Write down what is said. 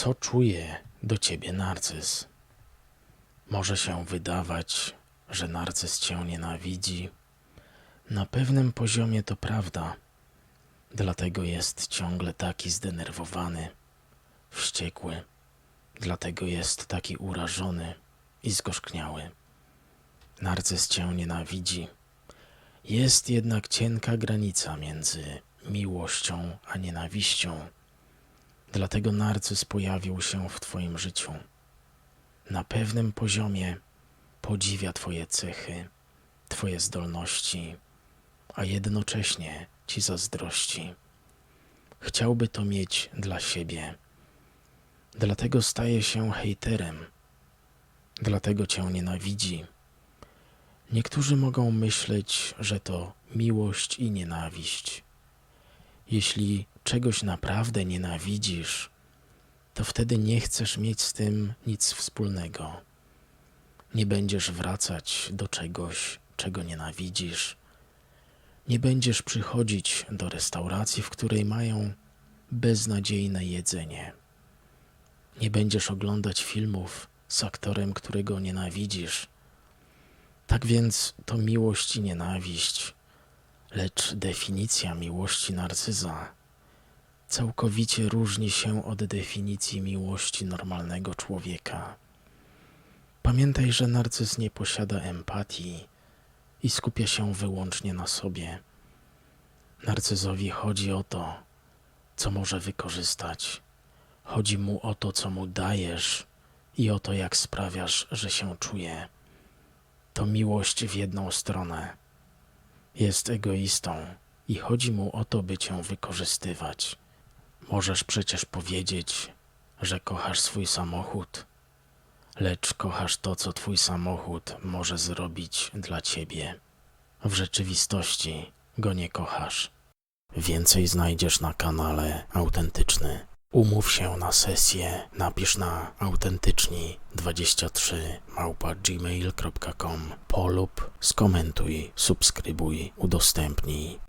Co czuje do ciebie narcyz? Może się wydawać, że narcyz cię nienawidzi. Na pewnym poziomie to prawda. Dlatego jest ciągle taki zdenerwowany, wściekły. Dlatego jest taki urażony i zgorzkniały. Narcyz cię nienawidzi. Jest jednak cienka granica między miłością a nienawiścią. Dlatego narcyz pojawił się w Twoim życiu. Na pewnym poziomie podziwia Twoje cechy, Twoje zdolności, a jednocześnie Ci zazdrości. Chciałby to mieć dla siebie. Dlatego staje się hejterem. Dlatego Cię nienawidzi. Niektórzy mogą myśleć, że to miłość i nienawiść. Jeśli czegoś naprawdę nienawidzisz, to wtedy nie chcesz mieć z tym nic wspólnego. Nie będziesz wracać do czegoś, czego nienawidzisz. Nie będziesz przychodzić do restauracji, w której mają beznadziejne jedzenie. Nie będziesz oglądać filmów z aktorem, którego nienawidzisz. Tak więc to miłość i nienawiść, lecz definicja miłości narcyza całkowicie różni się od definicji miłości normalnego człowieka. Pamiętaj, że narcyz nie posiada empatii i skupia się wyłącznie na sobie. Narcyzowi chodzi o to, co może wykorzystać. Chodzi mu o to, co mu dajesz i o to, jak sprawiasz, że się czuje. To miłość w jedną stronę. Jest egoistą i chodzi mu o to, by cię wykorzystywać. Możesz przecież powiedzieć, że kochasz swój samochód, lecz kochasz to, co twój samochód może zrobić dla ciebie. W rzeczywistości go nie kochasz. Więcej znajdziesz na kanale Autentyczny. Umów się na sesję, napisz na autentyczni23 małpa gmail.com polub, skomentuj, subskrybuj, udostępnij.